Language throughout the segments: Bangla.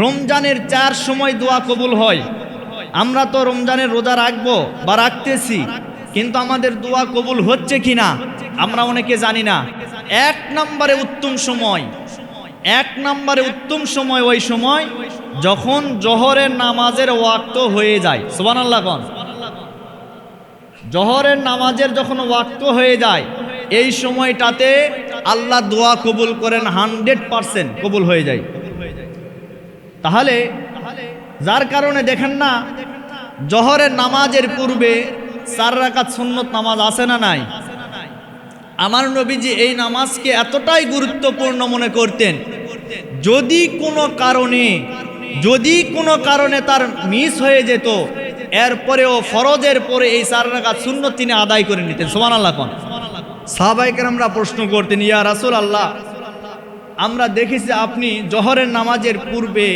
রমজানের চার সময় দোয়া কবুল হয়। আমরা তো রমজানের রোজা রাখব বা রাখতেছি, কিন্তু আমাদের দোয়া কবুল হচ্ছে কি না আমরা অনেকে জানি না। এক নম্বরে উত্তম সময়, এক নম্বরে উত্তম সময় ওই সময় যখন জহরের নামাজের ওয়াক্ত হয়ে যায়। সুবান আল্লাহ কন? জহরের নামাজের যখন ওয়াক্ত হয়ে যায়, এই সময়টাতে আল্লাহ দোয়া কবুল করেন হান্ড্রেড পারসেন্ট কবুল হয়ে যায়। তাহলে যার কারণে দেখেন না, জহরের নামাজের পূর্বে চার রাকাত সুন্নত নামাজ আছে না নাই? আমার নবীজি এই নামাজকে এতটাই গুরুত্বপূর্ণ মনে করতেন, যদি কোনো কারণে, যদি কোনো কারণে তার মিস হয়ে যেত, এরপরেও ফরজের পরে এই চার রাকাত সুন্নত তিনি আদায় করে নিতেন। সোমান আল্লাহ কন। সাহাবাইকার আমরা প্রশ্ন করতেন, ইয়া রাসুল আল্লাহ আমরা দেখেছি আপনি জহরের নামাজের পূর্বে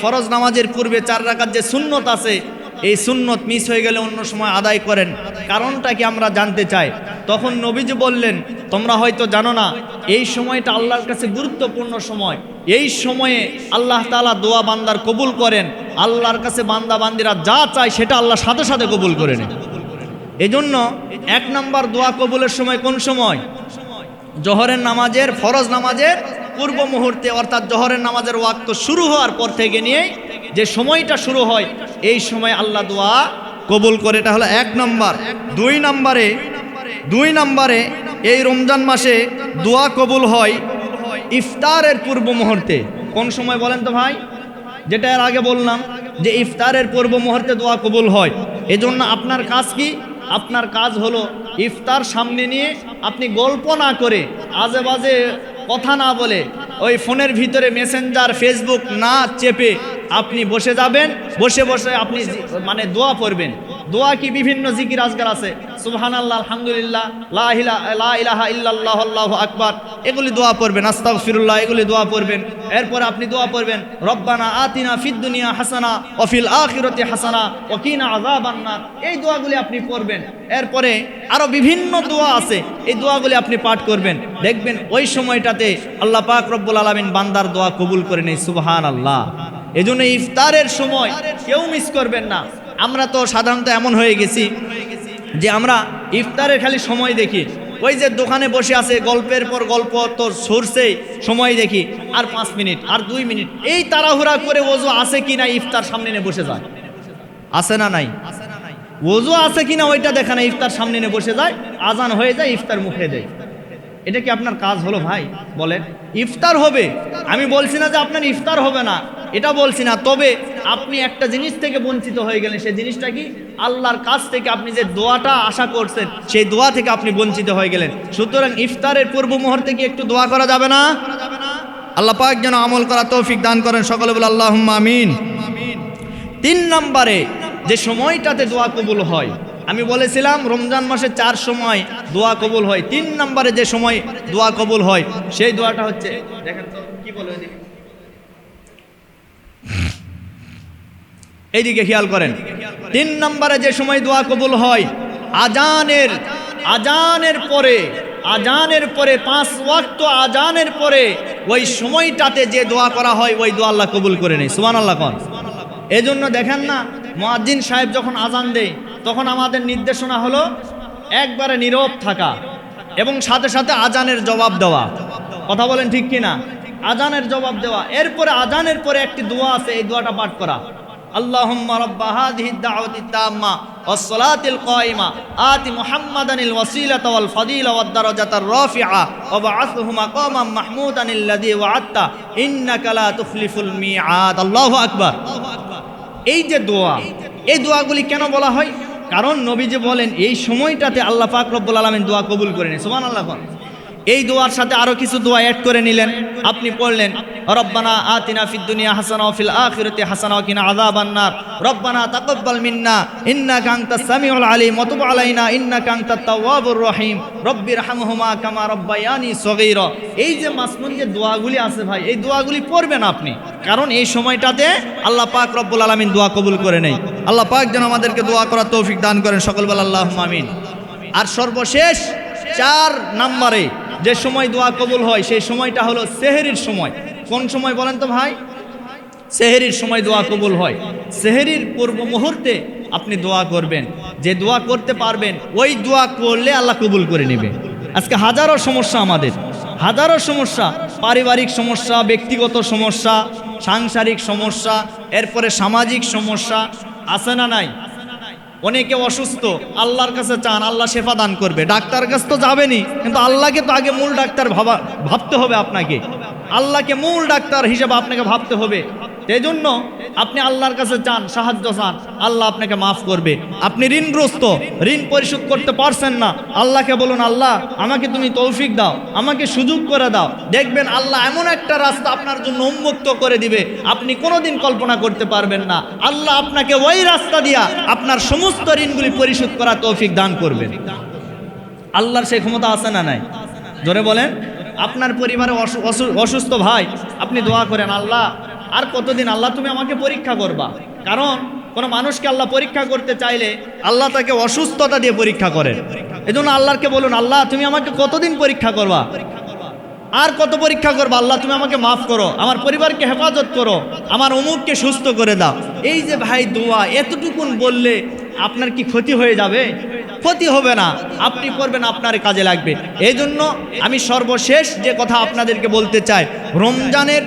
ফরজ নামাজের পূর্বে চার রাকাত যে সুন্নত আছে, এই সুন্নত মিস হয়ে গেলে অন্য সময় আদায় করেন। কারণটা কি আমরা জানতে চাই? তখন নবীজি বললেন, তোমরা হয়তো জানো না, এই সময়টা আল্লাহর কাছে গুরুত্বপূর্ণ সময়। এই সময়ে আল্লাহ তালা দোয়া বান্দার কবুল করেন। আল্লাহর কাছে বান্দা বান্দিরা যা চায় সেটা আল্লাহ সাথে সাথে কবুল করে নেয়। এজন্য এক নম্বর দোয়া কবুলের সময় কোন সময়? জহরের নামাজের, ফরজ নামাজের পূর্ব মুহূর্তে অর্থাৎ জহরের নামাজের ওয়াক্ত শুরু হওয়ার পর থেকে নিয়ে যে সময়টা শুরু হয়, এই সময় আল্লাহ দোয়া কবুল করে। এটা হলো এক নম্বর। দুই নম্বরে দুই নম্বরে এই রমজান মাসে দোয়া কবুল হয় ইফতারের পূর্ব মুহূর্তে। কোন সময় বলেন তো ভাই? যেটা এর আগে বললাম যে ইফতারের পূর্ব মুহূর্তে দোয়া কবুল হয়। এজন্য আপনার কাজ কি? আপনার কাজ হলো ইফতার সামনে নিয়ে আপনি গল্প না করে আজে বাজে কথা না বলে ওই ফোনের ভিতরে মেসেঞ্জার ফেসবুক না চেপে আপনি বসে যাবেন, বসে বসে আপনি মানে দোয়া পড়বেন। দোয়া কি বিভিন্ন জিকির আজগার আছে? সুবহান আল্লাহ আলহামদুলিল্লাহ, লা ইলা- লা ইলাহা ইল্লাল্লাহ, আল্লাহু আকবার। এগুলি দোয়া পড়বেন, আস্তাগফিরুল্লাহ, এগুলি দোয়া পড়বেন। এরপর আপনি দোয়া পড়বেন, রব্বানা আতিনা ফিদ্দুনিয়া হাসানা অফিল ফিল আখিরাতি হাসানা ও কিনা আযাবান নার। এই দোয়াগুলি আপনি পড়বেন। এরপরে আরও বিভিন্ন দোয়া আছে, এই দোয়াগুলি আপনি পাঠ করবেন। দেখবেন ওই সময়টাতে আল্লাহ পাক রব্বুল আলামিন বান্দার দোয়া কবুল করে নেই, সুবহানাল্লাহ। এজন্য ইফতারের সময় কেউ মিস করবেন না। আমরা তো সাধারণত এমন হয়ে গেছি যে আমরা ইফতারের খালি সময় দেখি। ওই যে দোকানে বসে আছে, গল্পের পর গল্প তো সরষেই সময় দেখি। আর পাঁচ মিনিট, আর দুই মিনিট, এই তাড়াহুড়া করে ওজু আছে কি না ইফতার সামনে নিয়ে বসে যায়। আছে না নাই? ওজু আছে কি না ওইটা দেখে না, ইফতার সামনে নিয়ে বসে যায়, আজান হয়ে যায়, ইফতার মুখে দেয়। এটা কি আপনার কাজ হলো ভাই? বলেন। ইফতার হবে। আমি বলছি না যে আপনার ইফতার হবে না। এটা বলছি না। তবে আপনি একটা জিনিস থেকে বঞ্চিত হয়ে গেলেন। সেই জিনিসটা কি? আল্লাহর কাছ থেকে আপনি যে দোয়াটা আশা করছেন, সেই দোয়া থেকে আপনি বঞ্চিত হয়ে গেলেন। সুতরাং ইফতারের পূর্ব মুহূর্তে কি একটু দোয়া করা যাবে না? আল্লাহ পাক যেন আমল করা তৌফিক দান করেন। সকলে বলে আল্লাহ আমিন। তিন নম্বরে যে সময়টাতে দোয়া কবুল হয় আমি বলেছিলাম, রমজান মাসে চার সময় দোয়া কবুল হয়। তিন নম্বরে যে সময় দোয়া কবুল হয়, সেই দোয়াটা হচ্ছে, দেখেন তো, কি বলে এইদিকে খেয়াল করেন। তিন নম্বরে যে সময় দোয়া কবুল হয়, আজানের আজানের পরে আজানের পরে, পাঁচ ওয়াক্ত আজানের পরে, ওই সময়টাতে যে দোয়া করা হয়, ওই দোয়া আল্লাহ কবুল করে নেই সুমান আল্লাহ কন। এজন্য দেখেন না মুয়াজ্জিন সাহেব যখন আজান দেয় তখন আমাদের নির্দেশনা হলো একবারে নীরব থাকা এবং সাথে সাথে আজানের জবাব দেওয়া কথা বলেন ঠিক কিনা আজানের জবাব দেওয়া এরপরে আজানের পরে একটি দোয়া আছে এই দোয়াটা পাঠ করা اللهم رب هذه الدعوة التامة والصلاة القائمة آت محمدا الوسيلة والفضيلة والدرجة الرافعة وبعثه مقاما محمودا الذي وعدته إنك لا تخلف الميعاد الله أكبر এই যে দোয়া, এই দোয়াগুলি কেন বলা হয় কারণ নবীজি বলেন, এই সময়টাতে আল্লাহ পাক আলমিন দোয়া কবুল করে নেই সোমান আল্লাহ। এই দোয়ার সাথে আরও কিছু দোয়া অ্যাড করে নিলেন। আপনি পড়লেন, রব্বানা আতিনা ফিদ দুনিয়া হাসানা ফিল আখিরাতি হাসানা কিনা আযাবান নার। রব্বানা তাকাব্বাল মিন্না, ইন্নাকা আনতাস সামিউল আলিম, ওয়া তুব আলাইনা, ইন্নাকা আনতাত তাওয়াবুর রহিম। রব্বিরহামহুমা কামা রব্বায়ানি সগীরা। এই যে মাসনুন যে দোয়াগুলি আছে ভাই, এই দোয়াগুলি পড়বেন আপনি। কারণ এই সময়টাতে আল্লাহ পাক রব্বুল আলামিন দোয়া কবুল করে নেই। আল্লাহ পাক যেন আমাদেরকে দোয়া করার তৌফিক দান করেন সকল বল আল্লাহুম্মা আমিন। আর সর্বশেষ চার নম্বরে যে সময় দোয়া কবুল হয়, সেই সময়টা হলো সেহেরির সময়। কোন সময় বলেন তো ভাই? সেহেরির সময় দোয়া কবুল হয়। সেহেরির পূর্ব মুহূর্তে আপনি দোয়া করবেন। যে দোয়া করতে পারবেন, ওই দোয়া করলে আল্লাহ কবুল করে নেবে। আজকে হাজারো সমস্যা আমাদের। হাজারো সমস্যা, পারিবারিক সমস্যা, ব্যক্তিগত সমস্যা, সাংসারিক সমস্যা, এরপরে সামাজিক সমস্যা, আছে না নাই? অনেকে অসুস্থ, আল্লাহর কাছে চান, আল্লাহ শেফা দান করবে। ডাক্তার কাছে তো যাবেনি কিন্তু আল্লাহকে তো আগে মূল ডাক্তার ভাবা, ভাবতে হবে আপনাকে। আল্লাহকে মূল ডাক্তার হিসেবে আপনাকে ভাবতে হবে। এই জন্য আপনি আল্লাহর কাছে চান, সাহায্য চান, আল্লাহ আপনাকে মাফ করবে। আপনি ঋণগ্রস্ত, ঋণ পরিশোধ করতে পারছেন না, আল্লাহকে বলুন, আল্লাহ, আমাকে তুমি তৌফিক দাও, আমাকে সুযোগ করে দাও। দেখবেন আল্লাহ এমন একটা রাস্তা আপনার জন্য উন্মুক্ত করে দিবে, আপনি কোনোদিন কল্পনা করতে পারবেন না। আল্লাহ আপনাকে ওই রাস্তা দিয়া আপনার সমস্ত ঋণগুলি পরিশোধ করা তৌফিক দান করবেন। আল্লাহর সেই ক্ষমতা আছে না নাই? জোরে বলেন। আপনার পরিবারে অসু- অসু- অসুস্থ ভাই, আপনি দোয়া করেন, আল্লাহ আর কতদিন আল্লাহ তুমি আমাকে পরীক্ষা করবা? কারণ কোনো মানুষকে আল্লাহ পরীক্ষা করতে চাইলে আল্লাহ তাকে অসুস্থতা দিয়ে পরীক্ষা করেন। এজন্য আল্লাহকে বলুন, আল্লাহ, তুমি আমাকে কতদিন পরীক্ষা করবা? আর কত পরীক্ষা করব? আল্লাহ, তুমি আমাকে মাফ করো। আমার পরিবারকে হেফাজত করো। আমার অমুককে সুস্থ করে দাও। এই যে ভাই, দোয়া, এতটুকুন বললে আপনার কি ক্ষতি হয়ে যাবে? ক্ষতি হবে না। আপনি করবেন, আপনার কাজে লাগবে। এই জন্য আমি সর্বশেষ যে কথা আপনাদেরকে বলতে চাই, রমজানের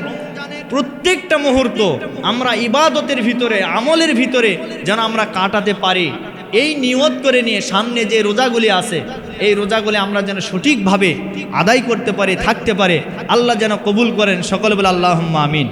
প্রত্যেকটা মুহূর্ত আমরা ইবাদতের ভিতরে, আমলের ভিতরে যেন আমরা কাটাতে পারি। এই নিয়ত করে নিয়ে সামনে যে রোজাগুলি আছে, এই রোজাগুলি আমরা যেন সঠিকভাবে আদায় করতে পারি, থাকতে পারে। আল্লাহ যেন কবুল করেন। সকলবেলা বলে আল্লাহ আমিন।